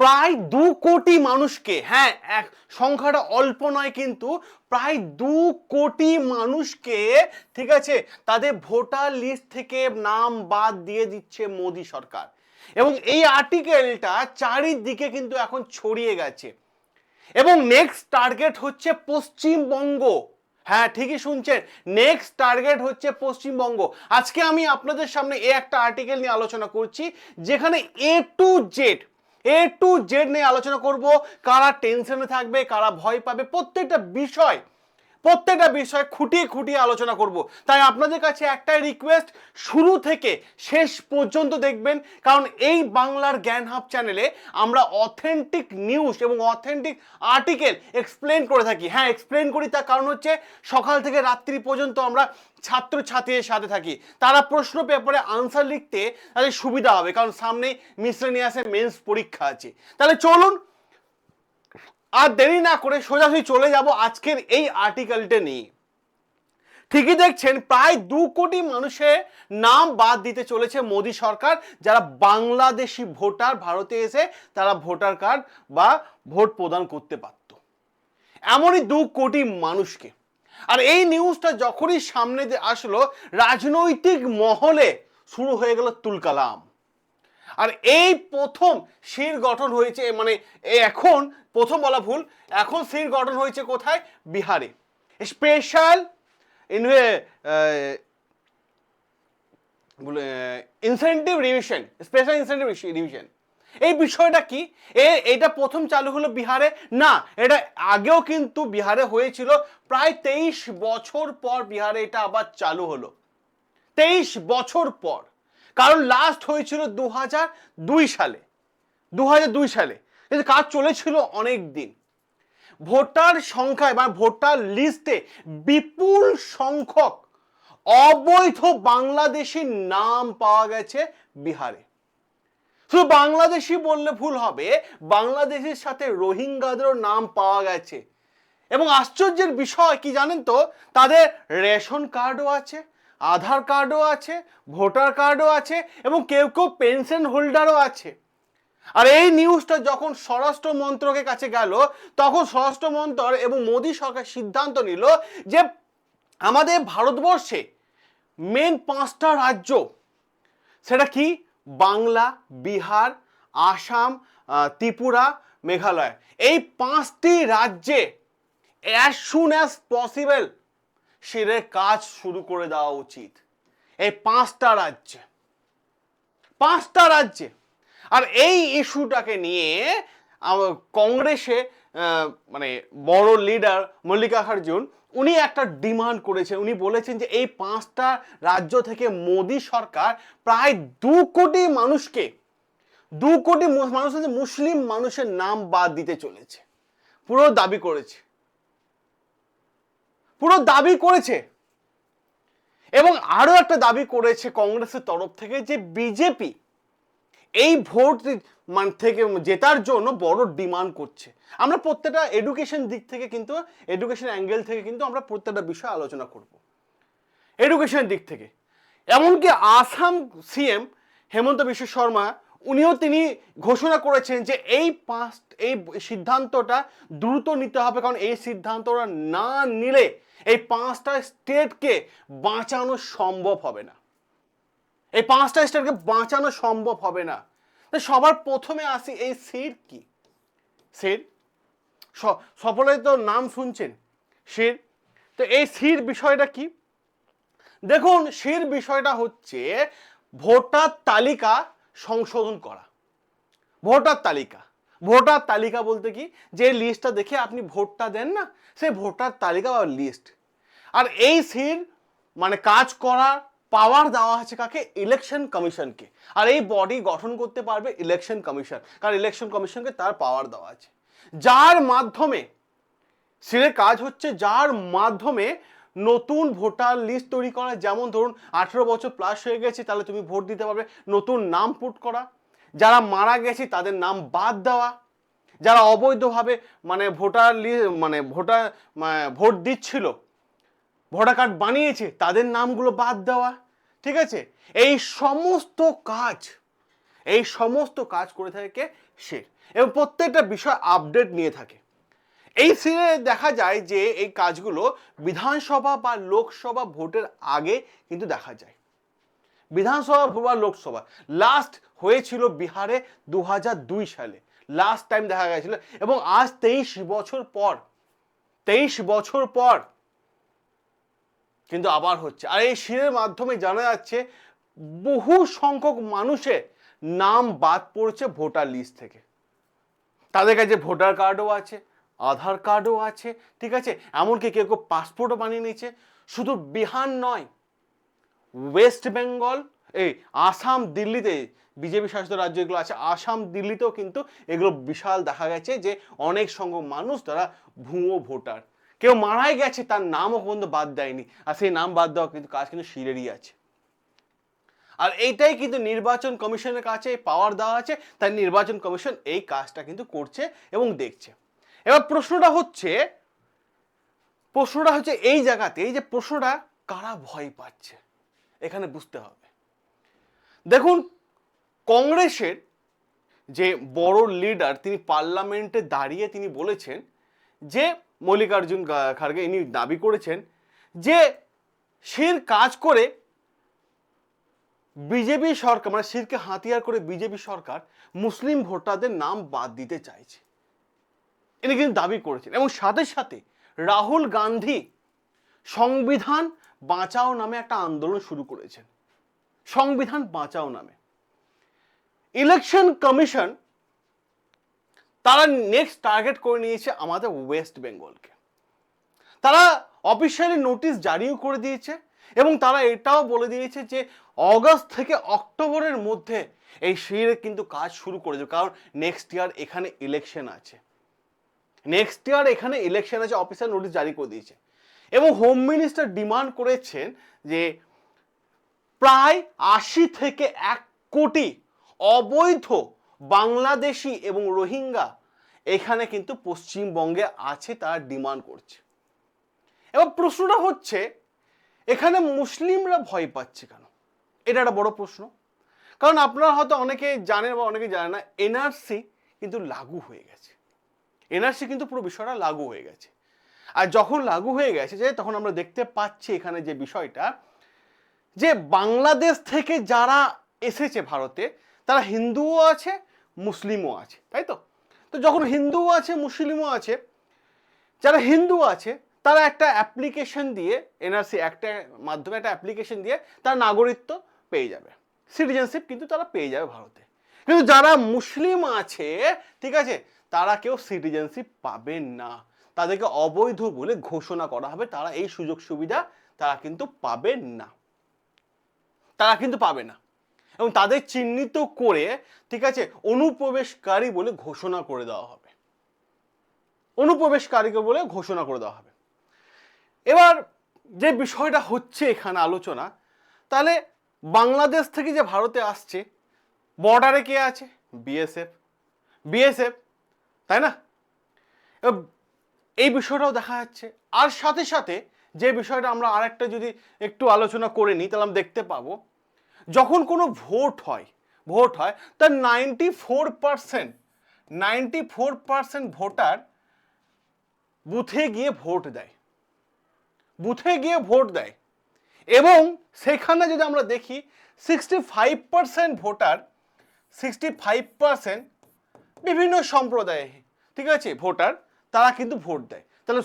প্রায় দু কোটি মানুষকে হ্যাঁ এক, সংখ্যাটা অল্প নয় কিন্তু প্রায় দু কোটি মানুষকে, ঠিক আছে, তাদের ভোটার লিস্ট থেকে নাম বাদ দিয়ে দিচ্ছে মোদী সরকার। এবং এই আর্টিকেলটা চারিদিকে কিন্তু এখন ছড়িয়ে গেছে। এবং নেক্সট টার্গেট হচ্ছে পশ্চিমবঙ্গ। হ্যাঁ ঠিকই শুনছেন নেক্সট টার্গেট হচ্ছে পশ্চিমবঙ্গ। আজকে আমি আপনাদের সামনে এ একটা আর্টিকেল নিয়ে আলোচনা করছি, যেখানে A to Z A to Z নিয়ে আলোচনা করব। কারা টেনশনে থাকবে কারা ভয় পাবে প্রত্যেকটা বিষয় প্রত্যেকটা বিষয় খুঁটিয়ে খুঁটিয়ে আলোচনা করব। তাই আপনাদের কাছে একটাই রিকোয়েস্ট শুরু থেকে শেষ পর্যন্ত দেখবেন, কারণ এই বাংলার জ্ঞান হাব চ্যানেলে আমরা অথেন্টিক নিউজ এবং অথেন্টিক আর্টিকেল এক্সপ্লেন করে থাকি। হ্যাঁ এক্সপ্লেন করি তার কারণ হচ্ছে সকাল থেকে রাত্রি পর্যন্ত আমরা ছাত্র ছাত্রীদের সাথে থাকি। তারা প্রশ্ন পেপারে আনসার লিখতে তাদের সুবিধা হবে, কারণ সামনে মিসলেনিয়াসের মেন্স পরীক্ষা আছে। তাহলে চলুন আর দেরি না করে সোজাসুজি চলে যাব আজকের এই আর্টিকেলটা নিয়ে। ঠিকই দেখছেন, প্রায় দু কোটি মানুষের নাম বাদ দিতে চলেছে মোদী সরকার। যারা বাংলাদেশি ভোটার, ভারতে এসে তারা ভোটার কার্ড বা ভোট প্রদান করতে পারত এমনই দু কোটি মানুষকে। আর এই নিউজটা যখনই সামনে আসলো, রাজনৈতিক মহলে শুরু হয়ে গেল তুলকালাম। আর এই প্রথম শির গঠন হয়েছে মানে এখন প্রথম বলা ভুল, এখন শির গঠন হয়েছে কোথায়? বিহারে। Special incentive revision special incentive revision এই বিষয়টা কি? এ, এটা প্রথম চালু হলো বিহারে? না, এটা আগেও কিন্তু বিহারে হয়েছিল, প্রায় তেইশ বছর পর বিহারে এটা আবার চালু হলো। তেইশ বছর পর। কারণ লাস্ট হয়েছিল দু হাজার দুই সালে। দু হাজার দুই সালে। কিন্তু কাজ চলেছিল অনেক দিন ভোটার সংখ্যায় বা ভোটার লিস্টে বিপুল সংখ্যক অবৈধ বাংলাদেশি নাম পাওয়া গেছে বিহারে। শুধু বাংলাদেশি বললে ভুল হবে, বাংলাদেশের সাথে রোহিঙ্গাদেরও নাম পাওয়া গেছে। এবং আশ্চর্যের বিষয় কি জানেন তো? তাদের রেশন কার্ডও আছে আধার কার্ডও আছে, ভোটার কার্ডও আছে এবং কেউ কেউ পেনশন হোল্ডারও আছে। আর এই নিউজটা যখন স্বরাষ্ট্র মন্ত্রকের কাছে গেল, তখন স্বরাষ্ট্র মন্ত্রক এবং মোদী সরকার সিদ্ধান্ত নিল যে আমাদের ভারতবর্ষে মেন পাঁচটা রাজ্য, সেটা কি? বাংলা, বিহার, আসাম ত্রিপুরা, মেঘালয়। এই পাঁচটি রাজ্যে অ্যাজ সুন অ্যাজ পসিবল সেদের কাজ শুরু করে দেওয়া উচিত। এই পাঁচটা রাজ্যে পাঁচটা রাজ্যে। আর এই ইস্যুটাকে নিয়ে কংগ্রেসে মানে বড় লিডার মল্লিকার্জুন উনি একটা ডিমান্ড করেছেন। উনি বলেছেন যে এই পাঁচটা রাজ্য থেকে মোদী সরকার প্রায় দু কোটি মানুষকে, দু কোটি মানুষ মুসলিম মানুষের নাম বাদ দিতে চলেছে। পুরো দাবি করেছে। পুরো দাবি করেছে। এবং আরও একটা দাবি করেছে কংগ্রেসের তরফ থেকে যে বিজেপি এই ভোট মান থেকে জেতার জন্য বড় ডিমান্ড করছে। আমরা প্রত্যেকটা এডুকেশন দিক থেকে কিন্তু এডুকেশন অ্যাঙ্গেল থেকে কিন্তু আমরা প্রত্যেকটা বিষয় আলোচনা করব। এডুকেশন দিক থেকে। এমনকি আসাম সিএম হেমন্ত বিশ্ব শর্মা, উনিও তিনি ঘোষণা করেছেন যে এই পাঁচ এই সিদ্ধান্তটা দ্রুত নিতে হবে। কারণ এই সিদ্ধান্তটা না নিলে এই পাঁচটা স্টেটকে বাঁচানো সম্ভব হবে না। এই পাঁচটা স্টেটকে বাঁচানো সম্ভব হবে না। সবার প্রথমে আসি এই সির কি? সির? স- সকলে তো নাম শুনছেন শির তো এই সির বিষয়টা কি? দেখুন শির বিষয়টা হচ্ছে ভোটার তালিকা সংশোধন করা। ভোটার তালিকা। ভোটার তালিকা বলতে কি? যে লিস্টটা দেখে আপনি ভোটটা দেন না সেই ভোটার তালিকা বা লিস্ট আর এই সির মানে কাজ করার পাওয়ার দেওয়া আছে কাকে? ইলেকশন কমিশনকে আর এই বডি গঠন করতে পারবে ইলেকশন কমিশন কারণ ইলেকশন কমিশনকে তার পাওয়ার দেওয়া আছে। যার মাধ্যমে সিরের কাজ হচ্ছে, যার মাধ্যমে নতুন ভোটার লিস্ট তৈরি করা, যেমন ধরুন আঠেরো বছর প্লাস হয়ে গেছে, তাহলে তুমি ভোট দিতে পারবে। নতুন নাম পুট করা যারা মারা গেছে তাদের নাম বাদ দেওয়া, যারা অবৈধভাবে মানে ভোটার মানে ভোটার ভোট দিচ্ছিল, ভোটার কার্ড বানিয়েছে, তাদের নামগুলো বাদ দেওয়া, ঠিক আছে? এই সমস্ত কাজ, এই সমস্ত কাজ করে থাকে সে। এবং প্রত্যেকটা বিষয় আপডেট নিয়ে থাকে। এই সিনে দেখা যায় যে এই কাজগুলো বিধানসভা বা লোকসভা ভোটের আগে কিন্তু দেখা যায়। বিধানসভা বা লোকসভা। লাস্ট হয়েছিল বিহারে দু সালে। লাস্ট টাইম দেখা গেছিল। এবং আজ তেইশ বছর পর, তেইশ বছর পর কিন্তু আবার হচ্ছে। আর এই শিরের মাধ্যমে জানা যাচ্ছে, বহু সংখ্যক মানুষের নাম বাদ পড়ছে ভোটার লিস্ট থেকে। তাদের কাছে ভোটার কার্ডও আছে, আধার কার্ডও আছে, ঠিক আছে? এমনকি কেউ কেউ পাসপোর্টও বানিয়ে নিয়েছে। শুধু বিহার নয় ওয়েস্ট বেঙ্গল এই আসাম দিল্লিতে বিজেপি শাসিত রাজ্য এগুলো আছে। আসাম দিল্লিতেও কিন্তু এগুলো বিশাল দেখা গেছে যে অনেক সংখ্যক মানুষ তারা ভুয়ো ভোটার। কেউ মারাই গেছে, তার নামও পর্যন্ত বাদ দেয়নি। আর সেই নাম বাদ দেওয়া কিন্তু কাজ কিন্তু শিরেরই আছে। আর এইটাই কিন্তু নির্বাচন কমিশনের কাছে পাওয়ার দেওয়া আছে, তাই নির্বাচন কমিশন এই কাজটা কিন্তু করছে এবং দেখছে। এবার প্রশ্নটা হচ্ছে প্রশ্নটা হচ্ছে এই জায়গাতে, এই যে প্রশ্নটা, কারা ভয় পাচ্ছে? এখানে বুঝতে হবে। দেখুন, কংগ্রেসের যে বড় লিডার তিনি পার্লামেন্টে দাঁড়িয়ে তিনি বলেছেন যে মল্লিকার্জুন গা- খাড়গে ইনি দাবি করেছেন যে শির কাজ করে বিজেপি সরকার মানে শিরকে হাতিয়ার করে বিজেপি সরকার মুসলিম ভোটারদের নাম বাদ দিতে চাইছে। ইনি কিন্তু দাবি করেছেন। এবং সাথে সাথে রাহুল গান্ধী সংবিধান বাঁচাও নামে একটা আন্দোলন শুরু করেছেন সংবিধান বাঁচাও নামে। ইলেকশন কমিশন তারা নেক্সট টার্গেট করে নিয়েছে আমাদের ওয়েস্ট বেঙ্গলকে তারা অফিসিয়ালি নোটিশ জারিও করে দিয়েছে এবং তারা এটাও বলে দিয়েছে যে অগস্ট থেকে অক্টোবরের মধ্যে এই শিরে কিন্তু কাজ শুরু করে দেবে। কারণ নেক্সট ইয়ার এখানে ইলেকশন আছে। নেক্সট ইয়ার এখানে ইলেকশন আছে অফিসিয়াল নোটিশ জারি করে দিয়েছে। এবং হোম মিনিস্টার ডিমান্ড করেছেন যে প্রায় আশি থেকে এক কোটি অবৈধ বাংলাদেশি এবং রোহিঙ্গা এখানে কিন্তু পশ্চিমবঙ্গে আছে তারা ডিমান্ড করছে। এবার প্রশ্নটা হচ্ছে, এখানে মুসলিমরা ভয় পাচ্ছে কেন? এটা একটা বড় প্রশ্ন। কারণ আপনারা হয়তো অনেকে জানেন বা অনেকে জানেন না, এনআরসি কিন্তু লাগু হয়ে গেছে। এনআরসি কিন্তু পুরো বিষয়টা লাগু হয়ে গেছে। আর যখন লাগু হয়ে গেছে যে, তখন আমরা দেখতে পাচ্ছি এখানে যে বিষয়টা, যে বাংলাদেশ থেকে যারা এসেছে ভারতে, তারা হিন্দুও আছে, মুসলিমও আছে, তাই তো? তো যখন হিন্দুও আছে, মুসলিমও আছে, যারা হিন্দু আছে, তারা একটা অ্যাপ্লিকেশন দিয়ে এনআরসি একটা মাধ্যমে একটা অ্যাপ্লিকেশন দিয়ে তার নাগরিকত্ব পেয়ে যাবে। সিটিজেনশিপ কিন্তু তারা পেয়ে যাবে ভারতে। কিন্তু যারা মুসলিম আছে, ঠিক আছে, তারা কেউ সিটিজেনশিপ পাবেন না। তাদেরকে অবৈধ বলে ঘোষণা করা হবে। তারা এই সুযোগ সুবিধা তারা কিন্তু পাবেন না। তারা কিন্তু পাবে না। এবং তাদের চিহ্নিত করে, ঠিক আছে, অনুপ্রবেশকারী বলে ঘোষণা করে দেওয়া হবে। অনুপ্রবেশকারীকে বলে ঘোষণা করে দেওয়া হবে। এবার যে বিষয়টা হচ্ছে এখানে আলোচনা, তাহলে বাংলাদেশ থেকে যে ভারতে আসছে বর্ডারে কে আছে? বিএসএফ বিএসএফ তাই না? এই বিষয়টাও দেখা যাচ্ছে। আর সাথে সাথে যে বিষয়টা আমরা আরেকটা যদি একটু আলোচনা করে নিই, তাহলে আমরা দেখতে পাবো, যখন কোনো ভোট হয় ভোট হয়, তার ninety four percent ninety four percent voter বুথে গিয়ে ভোট দেয়। বুথে গিয়ে ভোট দেয়। এবং সেখানে যদি আমরা দেখি sixty five percent voter sixty five percent বিভিন্ন সম্প্রদায়ে, ঠিক আছে, ভোটার তারা কিন্তু ভোট দেয়। তাহলে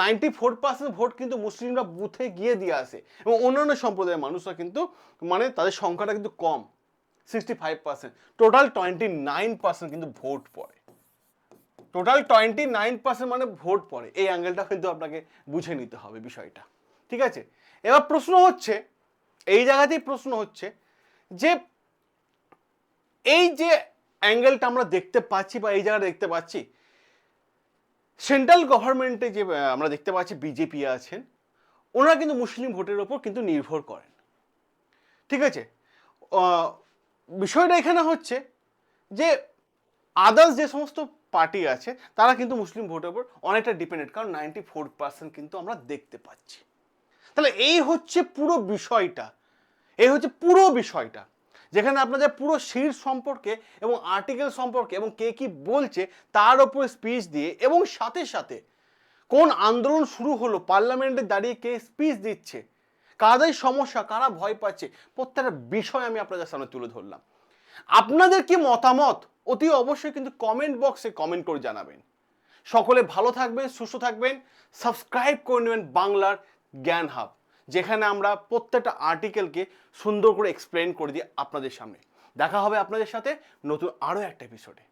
নাইনটি ফোর পার্সেন্ট ভোট কিন্তু মুসলিমরা বুথে গিয়ে দিয়ে আসে এবং অন্যান্য সম্প্রদায়ের মানুষরা কিন্তু মানে তাদের সংখ্যাটা কিন্তু কম sixty five percent total twenty nine percent কিন্তু ভোট পড়ে। টোটাল টোয়েন্টি নাইন পার্সেন্ট মানে ভোট পড়ে। এই অ্যাঙ্গেলটা কিন্তু আপনাকে বুঝে নিতে হবে বিষয়টা। ঠিক আছে? এবার প্রশ্ন হচ্ছে, এই জায়গাতেই প্রশ্ন হচ্ছে যে, এই যে অ্যাঙ্গেলটা আমরা দেখতে পাচ্ছি বা এই জায়গাটা দেখতে পাচ্ছি সেন্ট্রাল গভর্নমেন্টে যে আমরা দেখতে পাচ্ছি বিজেপি আছেন, ওনারা কিন্তু মুসলিম ভোটের ওপর কিন্তু নির্ভর করেন। ঠিক আছে? বিষয়টা এখানে হচ্ছে যে আদার্স যে সমস্ত পার্টি আছে, তারা কিন্তু মুসলিম ভোটের ওপর অনেকটা ডিপেন্ডেন্ট কারণ নাইনটি ফোর পার্সেন্ট কিন্তু আমরা দেখতে পাচ্ছি। তাহলে এই হচ্ছে পুরো বিষয়টা। এই হচ্ছে পুরো বিষয়টা। যেখানে আপনাদের পুরো শির সম্পর্কে এবং আর্টিকেল সম্পর্কে এবং কে কি বলছে তার ওপর স্পিচ দিয়ে এবং সাথে সাথে কোন আন্দোলন শুরু হলো পার্লামেন্টে দাঁড়িয়ে কে স্পিচ দিচ্ছে, কাদের সমস্যা, কারা ভয় পাচ্ছে, প্রত্যেকটা বিষয় আমি আপনাদের সামনে তুলে ধরলাম। আপনাদের কি মতামত? অতি অবশ্যই কিন্তু কমেন্ট বক্সে কমেন্ট করে জানাবেন। সকলে ভালো থাকবেন, সুস্থ থাকবেন সাবস্ক্রাইব করে নেবেন বাংলার জ্ঞান হাব যেখানে আমরা প্রত্যেকটা আর্টিকেলকে সুন্দর করে এক্সপ্লেন করে দিই আপনাদের সামনে। দেখা হবে আপনাদের সাথে নতুন আরও একটা এপিসোডে